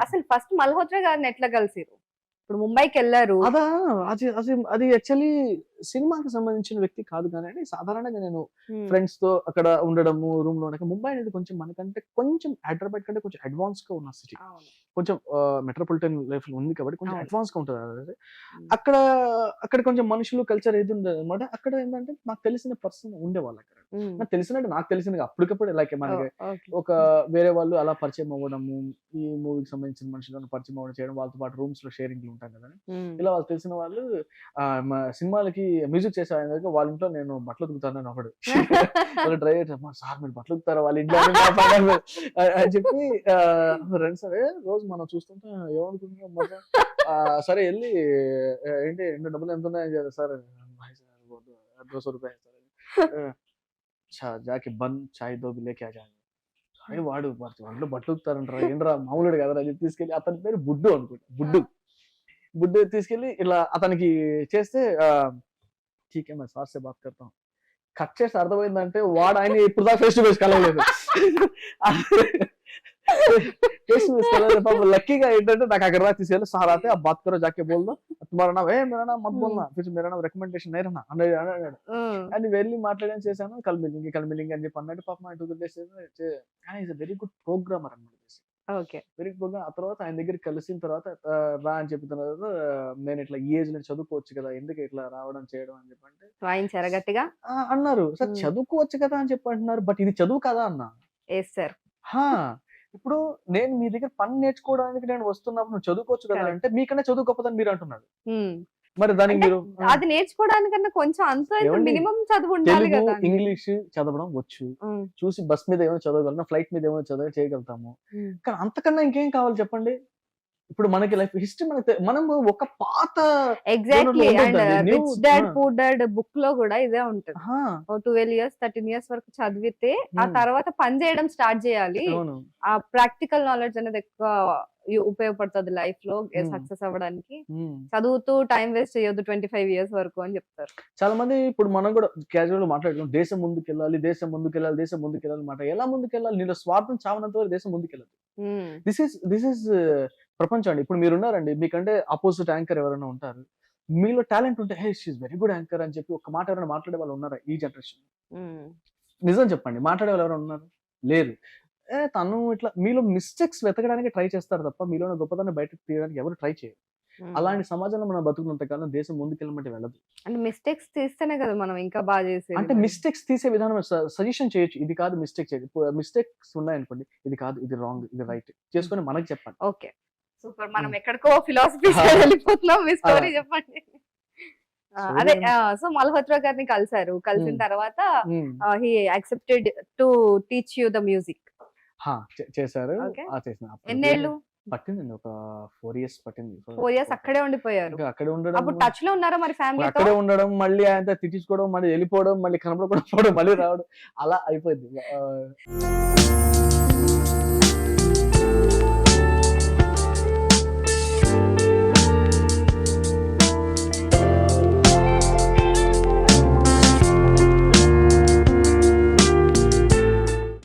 అసలు ఫస్ట్ మల్హోత్రా గారిని ఎట్లా కలిసిరు ఇప్పుడు ముంబైకి వెళ్ళారు. అది అది యాక్చువల్లీ సినిమాకి సంబంధించిన వ్యక్తి కాదు కానీ సాధారణంగా నేను ఫ్రెండ్స్తో అక్కడ ఉండడము రూమ్లో ఉండక ముంబై అనేది కొంచెం మనకంటే కొంచెం హైదరాబాద్ కంటే కొంచెం అడ్వాన్స్గా ఉన్న సిటీ. కొంచెం మెట్రోపాలిటన్ లైఫ్లో ఉంది కాబట్టి కొంచెం. అడ్వాన్స్గా ఉంటుంది. అక్కడ అక్కడ కొంచెం మనుషులు కల్చర్ ఏది ఉండదు అనమాట అక్కడ ఏంటంటే నాకు తెలిసిన పర్సన్ ఉండేవాళ్ళు అక్కడ. నాకు తెలిసినట్టు నాకు తెలిసిన అప్పటికప్పుడు లైక్ మనకి. ఒక వేరే వాళ్ళు అలా పరిచయం అవ్వడము ఈ మూవీకి సంబంధించిన మనుషులను పరిచయం అవ్వడం చేయడం వాళ్ళతో పాటు రూమ్స్లో షేరింగ్ ఉంటాం కదా. ఇలా వాళ్ళు తెలిసిన వాళ్ళు సినిమాలకి మ్యూజిక్ చేసే ఆయన వాళ్ళ ఇంట్లో నేను బట్టలు ఉతుకుతానని ఒకడు. డ్రైవర్ సార్ మీరు బట్టలు ఉతుకుతారా? వాళ్ళ ఇంట్లో అని చెప్పి రెండు సరే రోజు మనం చూస్తుంటే ఏమనుకుంటున్నాం సరే వెళ్ళి ఏంటి ఎన్ని డబ్బులు ఎంత ఉన్నాయని చెప్పి సార్ దోస రూపాయలు సార్ జాకి బన్ చాయ్ దోబి లేకే జాయి అని వాడు వాళ్ళు బట్టలు ఉతుకుతారంటారా ఏంట్రా మామూలుడు కదా అని తీసుకెళ్ళి అతని పేరు బుడ్డు అనుకుంటా బుడ్డు. బుడ్డు తీసుకెళ్ళి ఇలా అతనికి చేస్తే ठीक है मैं సార్ से बात करता हूँ కట్ చేసి అర్థమైందంటే వాడు ఆయన ఇప్పుడు దాకా ఫేస్ టు ఫేస్ కలవలేదు ఫేస్ టు ఫేస్ కలవలేదు పాపం లక్కీగా ఏంటంటే నాకు అక్కడ దాకా తీసుకెళ్ళి సార్ ఆతే ఆ బాత్ కరో జాకే బోల్ దో తుమారా నామ్ ఏ మేరా నామ్ మత్ బోల్నా ఫిర్ మేరా నామ్ రికమెండేషన్ नहीं रहना అన్నాడు అన్నాడు ఉమ్. అని వెళ్ళి మాట్లాడని చేశాను కలిమిలింగి కలిమిలింగి అని చెప్పి అన్నట్టు పాపం టూ డేస్ ఆయన ఈజ్ వెరీ గుడ్ ప్రోగ్రామర్ అన్నమాట ఓకే. ఆ తర్వాత ఆయన దగ్గర కలిసిన తర్వాత ఆ, రా అని చెప్పిన తర్వాత నేను ఇట్లా ఈ ఏజ్లో చదువుకోవచ్చు కదా ఎందుకు ఇట్లా రావడం చేయడం అని చెప్పంటే వాయించారా గట్టిగా? ఆ, అన్నారు. సార్. చదువుకోవచ్చు కదా అని చెప్పి అంటున్నారు. బట్ ఇది చదువు కదా అన్న. వేస్తారు హా ఇప్పుడు నేను మీ దగ్గర పని నేర్చుకోవడానికి నేను వస్తున్నప్పుడు నువ్వు చదువుకోవచ్చు కదా Correct. అంటే మీకన్నా చదువు గొప్పదని మీరు అంటున్నారు. మరి దానికి మీరు అది నేర్చుకోవడానికన్నా కొంచెం అంత? మినిమం చదువు ఉండాలి కదా. ఇంగ్లీష్ చదవడం వచ్చు. చూసి బస్ మీద ఏమైనా చదవగలను ఫ్లైట్ మీద ఏమైనా చదవ చేయగలుగుతాము. కానీ అంతకన్నా ఇంకేం కావాలి చెప్పండి ఇప్పుడు మనకి లైఫ్ హిస్టరీ మనకి తె- మనం ఒక పాత exactly and rich dad. Poor dad బుక్లో కూడా ఇదే ఉంటుంది. ట్వెల్వ్ ఇయర్స్ థర్టీన్ ఇయర్స్ వరకు చదివితే ఆ. తర్వాత పని చేయడం స్టార్ట్ చేయాలి. ఆ ప్రాక్టికల్ నాలెడ్జ్ అనేది ఎక్కువ ఉపయోగపడుతుంది లైఫ్లో. సక్సెస్ అవ్వడానికి. చదువుతూ టైం వేస్ట్ చేయొద్దు ట్వంటీ ఫైవ్ ఇయర్స్ వరకు అని చెప్తారు. చాలా మంది ఇప్పుడు మనం కూడా క్యాజువల్గా మాట్లాడుతున్నాం దేశం ముందుకెళ్ళాలి దేశం ముందుకెళ్ళాలి దేశం ముందుకెళ్ళాలి మాట ఎలా ముందుకెళ్ళాలి? నీలో స్వార్థం చావనంత వరకు దేశం ముందుకెళ్ళదు. దిస్ ఇస్ దిస్ ఇస్ ప్రపంచం అండి. ఇప్పుడు మీరు ఉన్నారండి మీకంటే ఆపోజిట్ యాంకర్ ఎవరైనా ఉంటారు. మీలో టాలెంట్ ఉంటే hey she very good anchor అని చెప్పి ఒక మాట ఎవరైనా మాట్లాడే వాళ్ళు ఉన్నారా ఈ జనరేషన్. నిజం చెప్పండి మాట్లాడే వాళ్ళు ఎవరైనా ఉన్నారు? లేరు ఏ తను ఇట్లా మీలో మిస్టేక్స్ వెతకడానికి ట్రై చేస్తారు తప్ప మీలో గొప్పదాన్ని బయటకు తీయడానికి ఎవరు ట్రై చేయరు. అలాంటి సమాజంలో మనం బతుకున్నంత కాలం దేశం ముందుకెళ్ళమంటే వెళ్ళదు. అంటే మిస్టేక్స్ తీస్తేనే కదా మనం ఇంకా బాగా చేసేది. అంటే. మిస్టేక్స్ తీసే విధానం సజెషన్ చేయొచ్చు. ఇది కాదు మిస్టేక్ చేయదు మిస్టేక్స్ ఉన్నాయనుకోండి ఇది కాదు ఇది రాంగ్ ఇది రైట్ చేసుకొని మనకి చెప్పండి. ఓకే. సూపర్. మనం. ఎక్కడికో ఫిలాసఫీ వెళ్ళిపోతున్నాం. మీ స్టోరీ చెప్పండి. అదే సో మల్హోత్రా గారిని కలిసారు కలిసిన. తర్వాత. He accepted to teach you the music చేశారు. ఎన్నేళ్ళు? పట్టిందండి. ఒక ఫోర్ ఇయర్స్ పట్టింది. ఫోర్ ఇయర్స్ అక్కడే ఉండిపోయారు. అక్కడే ఉండడం అప్పుడు టచ్లో ఉన్నారా మరి ఫ్యామిలీతో అక్కడే ఉండడం మళ్ళీ ఆయన తిట్టించుకోవడం మళ్ళీ వెళ్ళిపోవడం మళ్ళీ కనపడకుండా పోవడం మళ్ళీ రావడం. అలా అయిపోయింది.